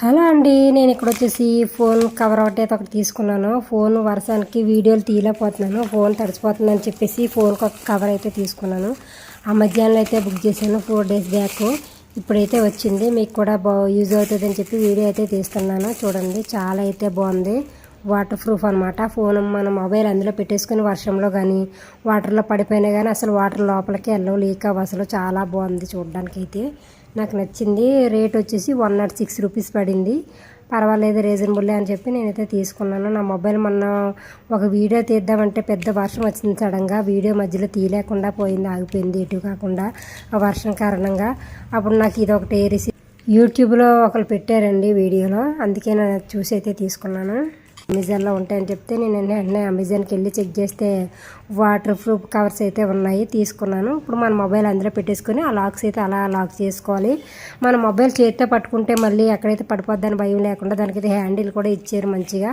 Hello అండి నేను ఇక్కడ వచ్చేసి ఫోన్ కవర్ ఒకటి అయితే ఒకటి తీసుకున్నాను. ఫోన్ వర్షానికి వీడియోలు తీయలేకపోతున్నాను. ఫోన్ తడిచిపోతుందని చెప్పేసి ఫోన్కి ఒక కవర్ అయితే తీసుకున్నాను. ఆ మధ్యాహ్నం అయితే బుక్ చేశాను ఫోర్ డేస్ బ్యాక్. ఇప్పుడైతే వచ్చింది. మీకు కూడా బా యూజ్ అవుతుందని చెప్పి వీడియో అయితే తీస్తున్నాను. చూడండి చాలా అయితే బాగుంది. వాటర్ ప్రూఫ్ అనమాట ఫోన్ మన మొబైల్ అందులో పెట్టేసుకుని వర్షంలో కానీ వాటర్లో పడిపోయినా కానీ అసలు వాటర్ లోపలికి వెళ్ళవు లీక్ అవ్వ. అసలు చాలా బాగుంది చూడడానికి అయితే నాకు నచ్చింది. రేట్ వచ్చేసి వన్ నాట్ సిక్స్ రూపీస్ పడింది. పర్వాలేదు రీజనబుల్లే అని చెప్పి నేనైతే తీసుకున్నాను. నా మొబైల్ మొన్న ఒక వీడియో తీద్దామంటే పెద్ద వర్షం వచ్చింది సడన్గా. వీడియో మధ్యలో తీయలేకుండా పోయింది ఆగిపోయింది. ఎటు కాకుండా ఆ వర్షం కారణంగా. అప్పుడు నాకు ఇది ఒకటి రిసీ యూట్యూబ్లో ఒకరు పెట్టారండి వీడియోలో. అందుకే నేను చూసి అయితే తీసుకున్నాను. అమెజాన్లో ఉంటాయని చెప్తే నేను వెంటనే అమెజాన్కి వెళ్ళి చెక్ చేస్తే వాటర్ ప్రూఫ్ కవర్స్ అయితే ఉన్నాయి తీసుకున్నాను. ఇప్పుడు మన మొబైల్ అందులో పెట్టేసుకొని ఆ లాక్స్ అయితే అలా లాక్ చేసుకోవాలి. మన మొబైల్ చేతితో పట్టుకుంటే మళ్ళీ ఎక్కడైతే పడిపోద్దని భయం లేకుండా దానికైతే హ్యాండిల్ కూడా ఇచ్చారు మంచిగా.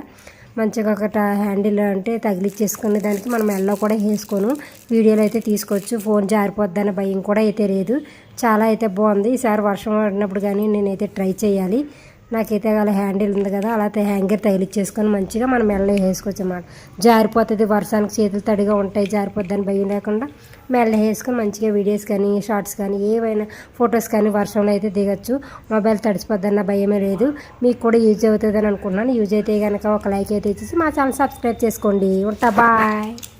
మంచిగా ఒకట హ్యాండిల్ అంటే తగిలిచ్చేసుకునే దానికి మనం ఎల్లో కూడా వేసుకోను. వీడియోలు అయితే తీసుకోవచ్చు. ఫోన్ జారిపోద్దని భయం కూడా అయితే లేదు. చాలా అయితే బాగుంది. ఈసారి వర్షం పడినప్పుడు కానీ నేనైతే ట్రై చేయాలి. నాకైతే అలా హ్యాండిల్ ఉంది కదా అలా అయితే హ్యాంగర్ తగిలిచ్చేసుకొని మంచిగా మనం మెల్ల వేసుకోవచ్చు అన్నమాట. జారిపోతుంది వర్షానికి చేతులు తడిగా ఉంటాయి జారిపోద్దని భయం లేకుండా మెల్ల వేసుకొని మంచిగా వీడియోస్ కానీ షార్ట్స్ కానీ ఏవైనా ఫొటోస్ కానీ వర్షంలో అయితే దిగచ్చు. మొబైల్ తడిచిపోద్దన్న భయమే లేదు. మీకు కూడా యూజ్ అవుతుందని అనుకుంటున్నాను. యూజ్ అయితే కనుక ఒక లైక్ అయితే ఇచ్చేసి మా ఛానల్ సబ్స్క్రైబ్ చేసుకోండి. ఉంటా బాయ్